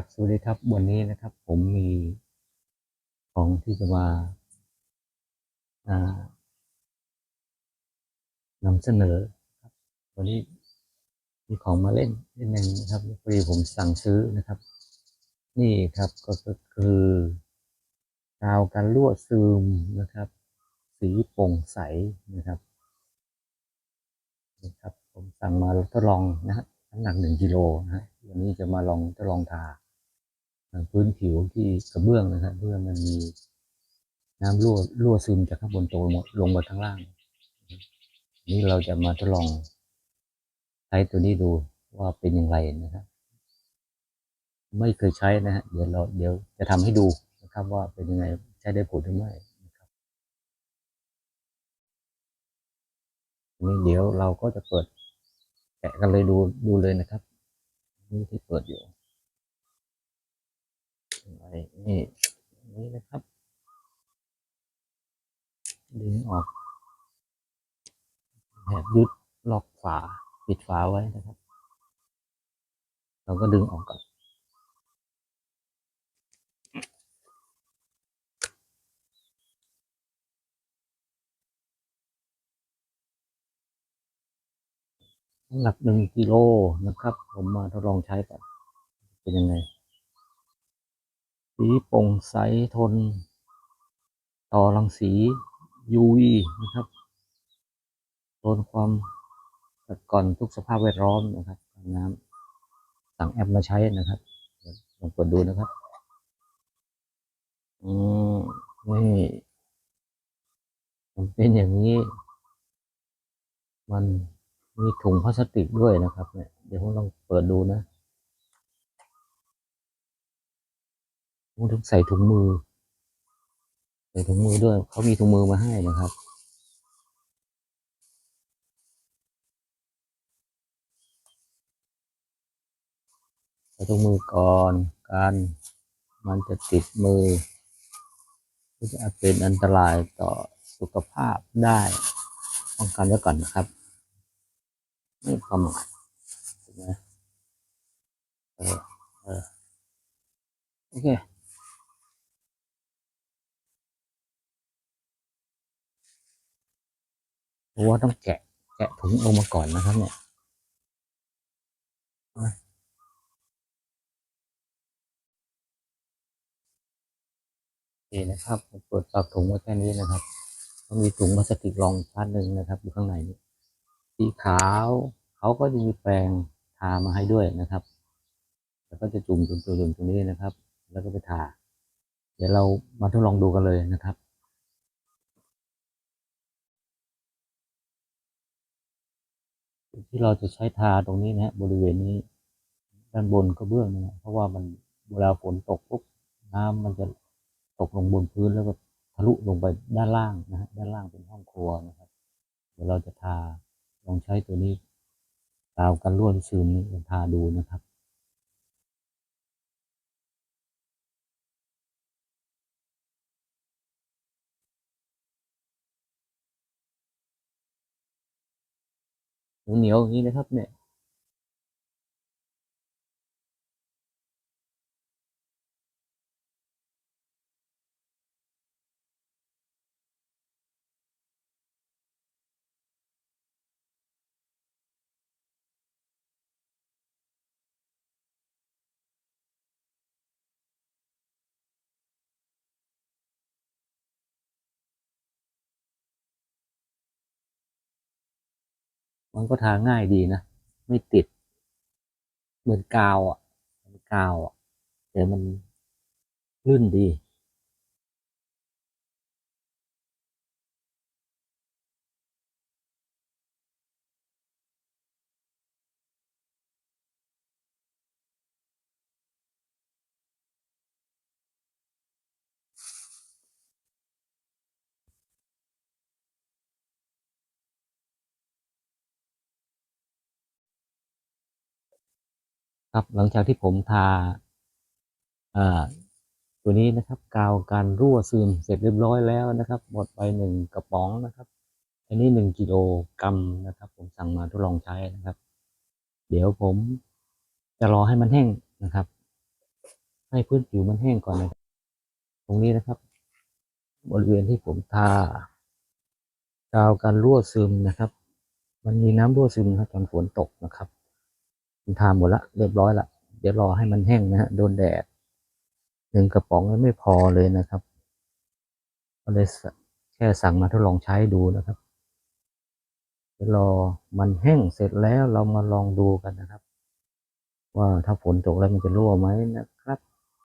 ครับสวัสดีครับวันนี้นะครับ ผมมีของที่จะมาานำเสนอครับ วันนี้มีของมาเล่นนิดนึงนะครับพอดีผมสั่งซื้อนะครับ นี่ครับก็คือกาวกันรั่วซึมนะครับ สีโปร่งใสนะครับนี่ครับ ผมสั่งมาทดลองนะครับน้ำหนักหนึ่งกิโลนะฮะวันนี้จะมาลองทดลองทา พื้นผิวที่กระเบื้องนะครับเพื่อมันมีน้ำรั่วรั่วซึมจากข้างบนตกลงมาลงมาข้างล่าง นี่เราจะมาทดลองใช้ตัวนี้ดูว่าเป็นอย่างไรนะครับ ไม่เคยใช้นะฮะเดี๋ยวเราเดี๋ยวจะทำให้ดูนะครับว่าเป็นยังไงใช้ได้ผลหรือไม่นะครับนี่เดี๋ยวเราก็จะเปิดแกะกันเลยดูดูเลยนะครับ นี่ที่เปิดอยู่ นี่นี่นะครับ ดึงออกแถบยึดล็อกฝาปิดฝาไว้นะครับ เราก็ดึงออกก่อนหนักหนึ่งกิโลนะครับ ผมมาทดลองใช้ก่อนเป็นยังไง สีโปร่งใสทน ต่อรังสี UV นะครับทนความกัดก่อนทุกสภาพแวดล้อมนะครับน้ำสั่งแอปมาใช้นะครับลองกดดูนะครับอืมนี่มันเป็นอย่างนี้ มันมีถุงพลาสติกด้วยนะครับ เนี่ย เดี๋ยวผมลองเปิดดูนะผม ต้องใส่ถุงมือ ใส่ถุงมือด้วย เขามีถุงมือมาให้นะครับใส่ถุงมือก่อนการมันจะติดมือก็จะเป็นอันตรายต่อสุขภาพได้ป้องกันไว้ก่อนนะครับ ไม่ประมาทนไหมเออเออโอเค เพ ราะว่าต้องแกะ แกะถุงออกมาก่อนนะครับ เนี่ยโอเคนะครับเปิดปากถุงไว้แค่นี้นะครับก็มีถุงพลาสติกรองชั้นหนึ่งนะครับอยู่ข้างในนี้สีขาวเขาก็จะมีแปรงทามาให้ด้วยนะครับ แล้วก็จะจุ่มจุ่มจุ่มจุ่มตรงนี้นะครับ แล้วก็ไปทา เดี๋ยวเรามาทดลองดูกันเลยนะครับ ที่เราจะใช้ทาตรงนี้นะฮะบริเวณนี้ ด้านบนกระเบื้องนะเพราะว่ามันเวลาฝนตกปุ๊บน้ำมันจะตกลงบนพื้นแล้วก็ทะลุลงไปด้านล่างนะฮะด้านล่างเป็นห้องครัวนะครับเดี๋ยวเราจะทาลองใช้ตัวนี้ตาวกันร่วนซึมลองทาดูนะครับ เหนียวอย่างนี้นะครับเนี่ย มันก็ทาง่ายดีนะ ไม่ติด เหมือนกาวอะเหมือนกาวอะแต่มันลื่นดี ครับ หลังจากที่ผมทาตัวนี้นะครับกาวการรั่วซึมเสร็จเรียบร้อยแล้วนะครับ หมดไปหนึ่งกระป๋องนะครับ อันนี้หนึ่งกิโลกรัมนะครับ ผมสั่งมาทดลองใช้นะครับ เดี๋ยวผมจะรอให้มันแห้งนะครับ ให้พื้นผิวมันแห้งก่อนนะครับตรงนี้นะครับ บริเวณที่ผมทากาวกันรั่วซึมนะครับ มันมีน้ำรั่วซึมนะครับตอนฝนตกนะครับ ทาหมดละเรียบร้อยละเดี๋ยวรอให้มันแห้งนะฮะโดนแดดหนึ่งกระป๋องแล้วไม่พอเลยนะครับก็เลยแค่สั่งมาทดลองใช้ดูนะครับเดี๋ยวรอมันแห้งเสร็จแล้วเรามาลองดูกันนะครับ ว่าถ้าฝนตกแล้วมันจะรั่วไหมนะ